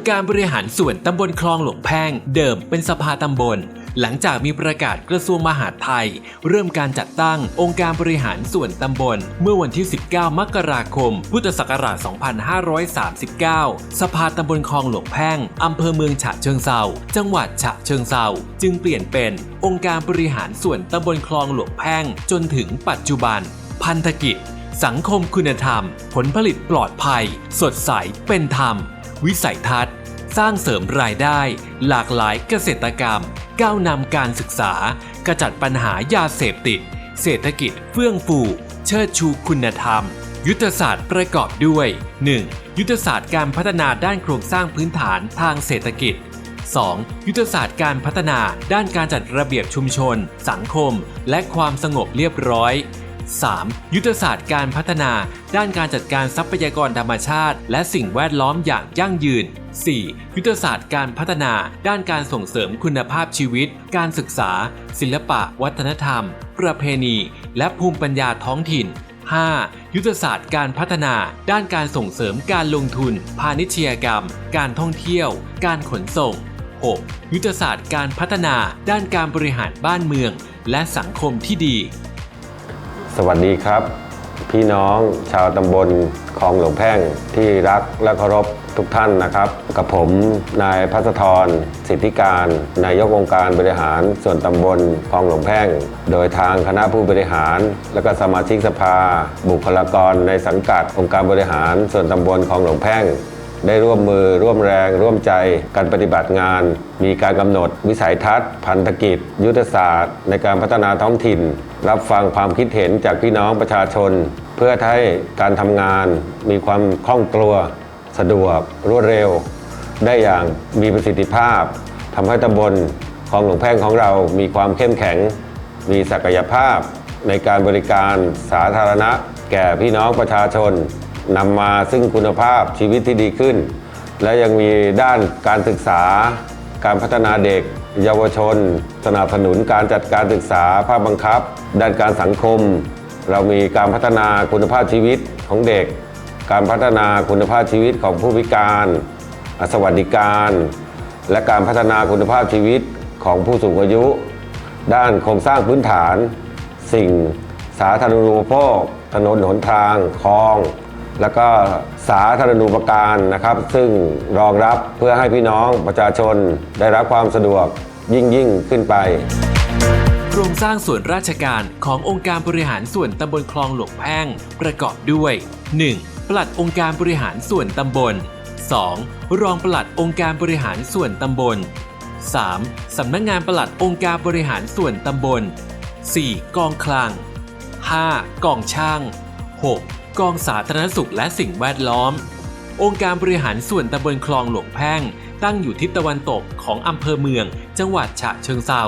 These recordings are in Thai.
องค์การบริหารส่วนตำบลคลองหลวงแพ่ง เดิมเป็นสภาตำบล หลังจากมีประกาศกระทรวงมหาดไทย เริ่มการจัดตั้งองค์การบริหารส่วนตำบล เมื่อวันที่ 19 มกราคม พุทธศักราช 2539 สภาตำบลคลองหลวงแพ่งอำเภอเมืองฉะเชิงเซาจังหวัดฉะเชิงเซาจึงเปลี่ยนเป็นองค์การบริหารส่วนตำบลคลองหลวงแพ่งจนถึงปัจจุบัน พันธกิจ สังคมคุณธรรม ผลผลิตปลอดภัย สดใสเป็นธรรม วิสัยทัศน์ สร้างเสริมรายได้ หลากหลายเกษตรกรรม ก้าวนำการศึกษากระจัดปัญหายาเสพติด เศรษฐกิจเฟื่องฟู เชิดชูคุณธรรม ยุทธศาสตร์ประกอบด้วย 1. ยุทธศาสตร์การพัฒนาด้านโครงสร้างพื้นฐานทางเศรษฐกิจ 2. ยุทธศาสตร์การพัฒนาด้านการจัดระเบียบชุมชน สังคม และความสงบเรียบร้อย 3. ยุทธศาสตร์การพัฒนา ด้านการจัดการทรัพยากรธรรมชาติ และสิ่งแวดล้อมอย่างยั่งยืน 4. ยุทธศาสตร์การพัฒนา ด้านการส่งเสริมคุณภาพชีวิต การศึกษา ศิลปะ วัฒนธรรม ประเพณี และภูมิปัญญาท้องถิ่น 5. ยุทธศาสตร์การพัฒนา ด้านการส่งเสริมการลงทุน พาณิชยกรรม การท่องเที่ยว การขนส่ง 6. ยุทธศาสตร์การพัฒนา ด้านการบริหารบ้านเมือง และสังคมที่ดี สวัสดีครับ พี่น้องชาวตำบลคลองหลวงแพ่งที่รักและเคารพทุกท่านนะครับ กับผมนายพัสธรสิทธิการนายกองค์การบริหารส่วนตำบลคลองหลวงแพ่ง โดยทางคณะผู้บริหาร และก็สมาชิกสภา บุคลากรในสังกัดองค์การบริหารส่วนตำบลคลองหลวงแพ่ง ได้ร่วมมือร่วมแรงร่วมใจการปฏิบัติงาน มีการกำหนดวิสัยทัศน์ พันธกิจ ยุทธศาสตร์ ในการพัฒนาท้องถิ่น รับฟังความคิดเห็นจากพี่น้องประชาชน เพื่อให้การทำงาน มีความคล่องตัวสะดวกรวดเร็ว ได้อย่างมีประสิทธิภาพทำให้ตำบลคลองหลวงแพ่งของเรามีความเข้มแข็ง มีศักยภาพในการบริการสาธารณะ แก่พี่น้องประชาชน นำมาซึ่งคุณภาพชีวิตที่ดีขึ้น และยังมีด้านการศึกษา การพัฒนาเด็ก เยาวชน สนับสนุนการจัดการศึกษาภาคบังคับ ด้านการสังคม เรามีการพัฒนาคุณภาพชีวิตของเด็ก การพัฒนาคุณภาพชีวิตของผู้พิการ สวัสดิการ และการพัฒนาคุณภาพชีวิตของผู้สูงอายุ ด้านโครงสร้างพื้นฐาน สิ่งสาธารณูปโภคถนนหนทาง คลอง แล้วก็สาธารณูปการนะครับ ซึ่งรองรับเพื่อให้พี่น้องประชาชนได้รับความสะดวกยิ่งยิ่งขึ้นไป โครงสร้างส่วนราชการขององค์การบริหารส่วนตำบลคลองหลวงแพ่งประกอบด้วย 1. ปลัดองค์การบริหารส่วนตำบล 2. รองปลัดองค์การบริหารส่วนตำบล 3. สำนักงานปลัดองค์การบริหารส่วนตำบล 4. กองคลัง 5. กองช่าง 6. กองสาธารณสุขและสิ่งแวดล้อม องค์การบริหารส่วนตำบลคลองหลวงแพ่ง ตั้งอยู่ทิศตะวันตกของอำเภอเมือง จังหวัดฉะเชิงเซา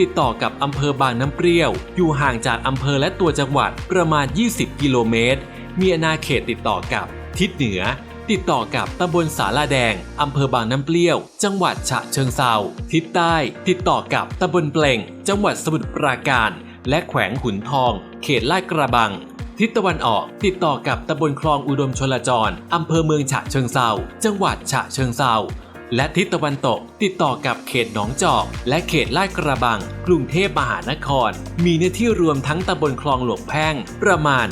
ติดต่อกับอำเภอบางน้ำเปรี้ยว อยู่ห่างจากอำเภอและตัวจังหวัดประมาณ 20 กิโลเมตร มีอาณาเขตติดต่อกับ ทิศเหนือ ติดต่อกับตำบลสาลาแดงอำเภอบางน้ำเปรี้ยว จังหวัดฉะเชิงเซาทิศใต้ ติดต่อกับตำบลเปล่ง จังหวัดสมุทรปราการ และแขวงขุนทอง เขตลาดกระบัง ทิศตะวันออก ติดต่อกับตำบลคลองอุดมชลจรอำเภอเมืองฉะเชิงเซาจังหวัดฉะเชิงเซาและทิศตะวันตก ติดต่อกับเขตหนองจอก และเขตลาดกระบัง กรุงเทพมหานคร มีเนื้อที่รวมทั้งตำบลคลองหลวงแพ่ง ประมาณ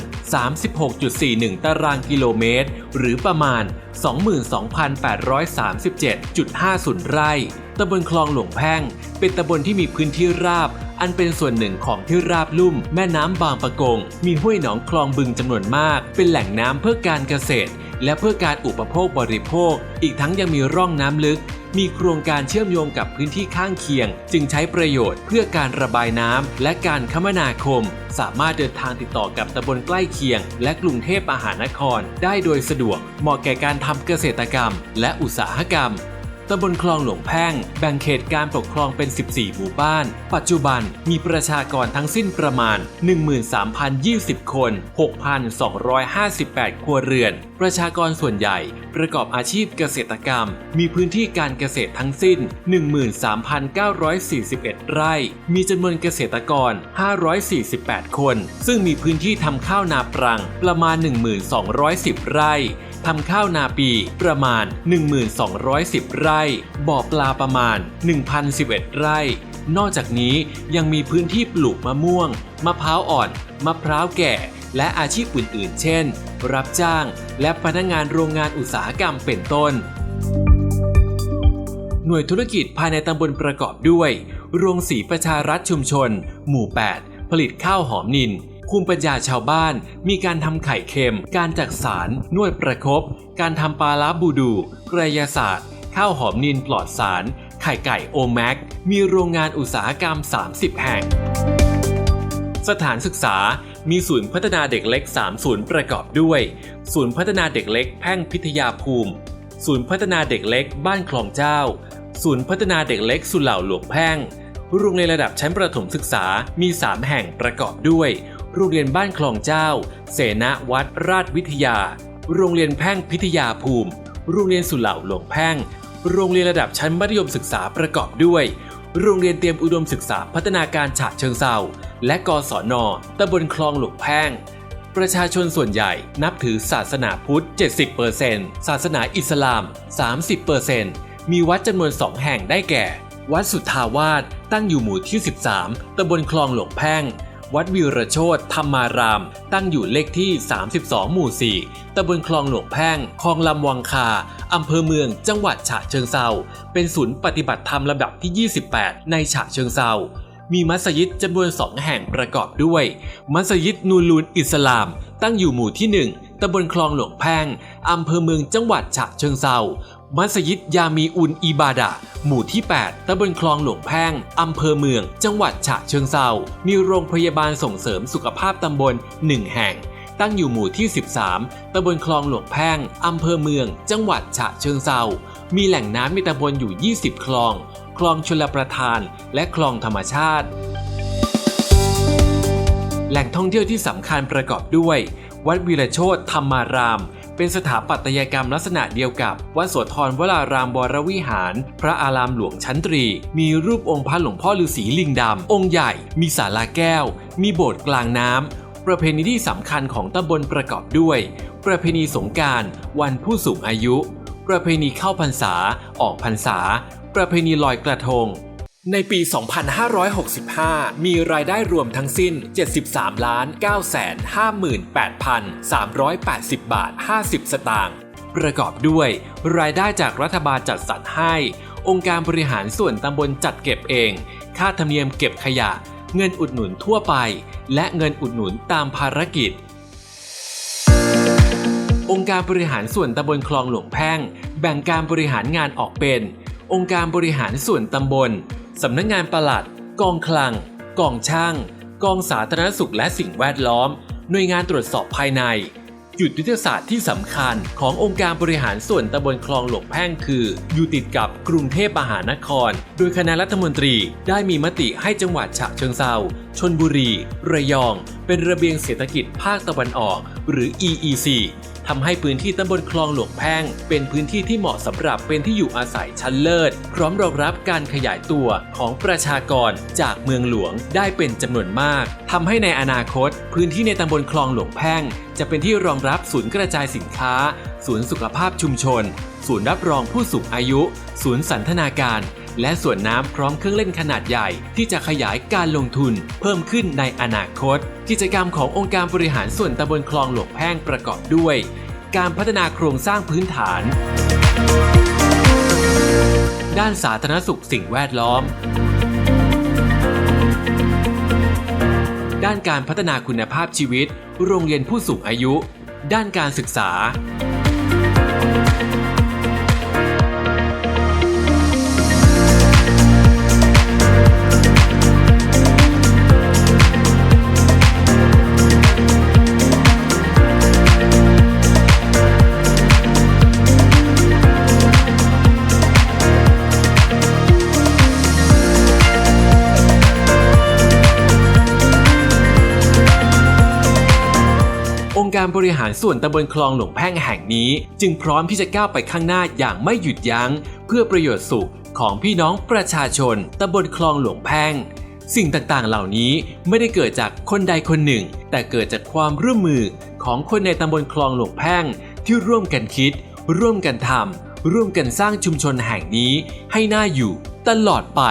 36.41 ตารางกิโลเมตร หรือประมาณ 22,837.50 ไร่ตำบลคลองหลวงแพ่ง เป็นตำบลที่มีพื้นที่ราบ อันเป็นส่วนหนึ่งของที่ราบลุ่มแม่น้ำบางปะกง มีห้วยหนองคลองบึงจำนวนมาก เป็นแหล่งน้ำเพื่อการเกษตร และเพื่อการอุปโภคบริโภค อีกทั้งยังมีร่องน้ำลึก มีโครงการเชื่อมโยงกับพื้นที่ข้างเคียง จึงใช้ประโยชน์เพื่อการระบายน้ำและการคมนาคม สามารถเดินทางติดต่อกับตำบลใกล้เคียง และกรุงเทพมหานคร ได้โดยสะดวก เหมาะแก่การทำเกษตรกรรม และอุตสาหกรรม ตำบลคลองหลวงแพ่ง แบ่งเขตการปกครองเป็น 14 หมู่บ้าน ปัจจุบันมีประชากรทั้งสิ้นประมาณ 13,020 คน 6,258 ครัวเรือน ประชากรส่วนใหญ่ประกอบอาชีพเกษตรกรรม มีพื้นที่การเกษตรทั้งสิ้น 13,941 ไร่ มีจำนวนเกษตรกร 548 คน ซึ่งมีพื้นที่ทำข้าวนาปรังประมาณ 1,210 ไร่ ทำข้าวนาปีประมาณ 1210 ไร่ บ่อปลาประมาณ 1,011 ไร่ นอกจากนี้ยังมีพื้นที่ปลูกมะม่วง มะพร้าวอ่อน มะพร้าวแก่ และอาชีพอื่นๆ เช่น รับจ้าง และพนักงานโรงงานอุตสาหกรรมเป็นต้น หน่วยธุรกิจภายในตำบลประกอบด้วย โรงสีประชารัฐชุมชน หมู่ 8 ผลิตข้าวหอมนิน ภูมิปัญญาชาวบ้าน มีการทำไข่เค็ม การจักสารนวดประครบการทำปลาลาบูดูกรายศาสตร์ ข้าวหอมนินปลอดสาร ไข่ไก่โอแม็ก มีโรงงานอุตสาหกรรม 30 แห่ง สถานศึกษา มีศูนย์พัฒนาเด็กเล็ก 3 ศูนย์ประกอบด้วย ศูนย์พัฒนาเด็กเล็กแพ่งพิทยาภูมิ ศูนย์พัฒนาเด็กเล็กบ้านคลองเจ้า ศูนย์พัฒนาเด็กเล็กสุเหร่าหลวงแพ่งโรงเรียนระดับชั้นประถมศึกษามี 3 แห่งประกอบด้วย โรงเรียนบ้านคลองเจ้า เสนาวัดราชวิทยา โรงเรียนแพ่งพิทยาภูมิ โรงเรียนสุเหร่าหลวงแพ่ง โรงเรียนระดับชั้นมัธยมศึกษาประกอบด้วย โรงเรียนเตรียมอุดมศึกษาพัฒนาการฉะเชิงเซาและกศนตำบลคลองหลวงแพ่ง ประชาชนส่วนใหญ่นับถือศาสนาพุทธ 70%ศาสนาอิสลาม 30%มีวัดจำนวน2แห่งได้แก่ วัดสุทธาวาสตั้งอยู่หมู่ที่ 13ตำบลคลองหลวงแพ่ง วัดวิรโชตธรรมาราม ตั้งอยู่เลขที่ 32 หมู่ 4ตำบลคลองหลวงแพ่ง คลองลำวังคา อำเภอเมือง จังหวัดฉะเชิงเซา เป็นศูนย์ปฏิบัติธรรมลำดับที่ 28 ในฉะเชิงเซา มีมัสยิดจำนวน2แห่งประกอบด้วย มัสยิดนูรูนอิสลาม ตั้งอยู่หมู่ที่ 1ตำบลคลองหลวงแพ่ง อำเภอเมืองจังหวัดฉะเชิงเซา มัสยิดยามีอุนอิบาดะ หมู่ที่ 8ตำบลคลองหลวงแพ่ง อำเภอเมือง จังหวัดฉะเชิงเซามีโรงพยาบาลส่งเสริมสุขภาพตำบล 1 แห่ง ตั้งอยู่หมู่ที่ 13ตำบลคลองหลวงแพ่ง อำเภอเมือง จังหวัดฉะเชิงเซามีแหล่งน้ำในตำบลอยู่ 20 คลอง คลองชลประทาน และคลองธรรมชาติ แหล่งท่องเที่ยวที่สำคัญประกอบด้วย วัดวีรโชตธรรมาราม เป็นสถาปัตยกรรมลักษณะเดียวกับวัดโสธรวรารามวรวิหาร พระอารามหลวงชั้นตรี มีรูปองค์พระหลวงพ่อฤาษีลิงดำ องค์ใหญ่ มีศาลาแก้ว มีโบสถ์กลางน้ำ ประเพณีที่สำคัญของตำบลประกอบด้วย ประเพณีสงการ วันผู้สูงอายุ ประเพณีเข้าพรรษา ออกพรรษา ประเพณีลอยกระทง ในปี 2565 มีรายได้รวมทั้งสิ้น 73ล้าน958,380 บาท 50 สตางค์ประกอบด้วย รายได้จากรัฐบาลจัดสรรให้ องค์การบริหารส่วนตำบลจัดเก็บเอง ค่าธรรมเนียมเก็บขยะ เงินอุดหนุนทั่วไป และเงินอุดหนุนตามภารกิจ องค์การบริหารส่วนตำบลคลองหลวงแพ่ง แบ่งการบริหารงานออกเป็นองค์การบริหารส่วนตำบล สำนักงานปลัด กองคลัง กองช่าง กองสาธารณสุขและสิ่งแวดล้อม หน่วยงานตรวจสอบภายใน จุดยุทธศาสตร์ที่สำคัญขององค์การบริหารส่วนตำบลคลองหลวงแพ่งคือ อยู่ติดกับกรุงเทพมหานคร โดยคณะรัฐมนตรีได้มีมติให้จังหวัดฉะเชิงเซาชนบุรี ระยอง เป็นระเบียงเศรษฐกิจภาคตะวันออก หรือ EEC ทำให้พื้นที่ตำบลคลองหลวงแพ่ง เป็นพื้นที่ที่เหมาะสำหรับเป็นที่อยู่อาศัยชั้นเลิศ พร้อมรองรับการขยายตัวของประชากรจากเมืองหลวงได้เป็นจำนวนมากทำให้ในอนาคต พื้นที่ในตำบลคลองหลวงแพ่ง จะเป็นที่รองรับศูนย์กระจายสินค้า ศูนย์สุขภาพชุมชน ศูนย์รับรองผู้สูงอายุ ศูนย์สันทนาการ และส่วนน้ำพร้อมเครื่องเล่นขนาดใหญ่ ที่จะขยายการลงทุน เพิ่มขึ้นในอนาคต กิจกรรมขององค์การบริหารส่วนตำบลคลองหลวงแพ่งประกอบด้วย การพัฒนาโครงสร้างพื้นฐาน ด้านสาธารณสุขสิ่งแวดล้อม ด้านการพัฒนาคุณภาพชีวิต โรงเรียนผู้สูงอายุ ด้านการศึกษา การบริหารส่วนตำบลคลองหลวงแพ่งแห่งนี้ จึงพร้อมที่จะก้าวไปข้างหน้าอย่างไม่หยุดยัง้ง เพื่อประโยชน์สุขของพี่น้องประชาชนตำบลคลองหลวงแพ่ง สิ่งต่างๆ เหล่านี้ไม่ได้เกิดจากคนใดคนหนึ่ง แต่เกิดจากความร่วมมือของคนในตำบลคลองหลวงแพ่ง ที่ร่วมกันคิด ร่วมกันทำร่วมกันสร้างชุมชนแห่งนี้ให้น่าอยู่ตลอดไป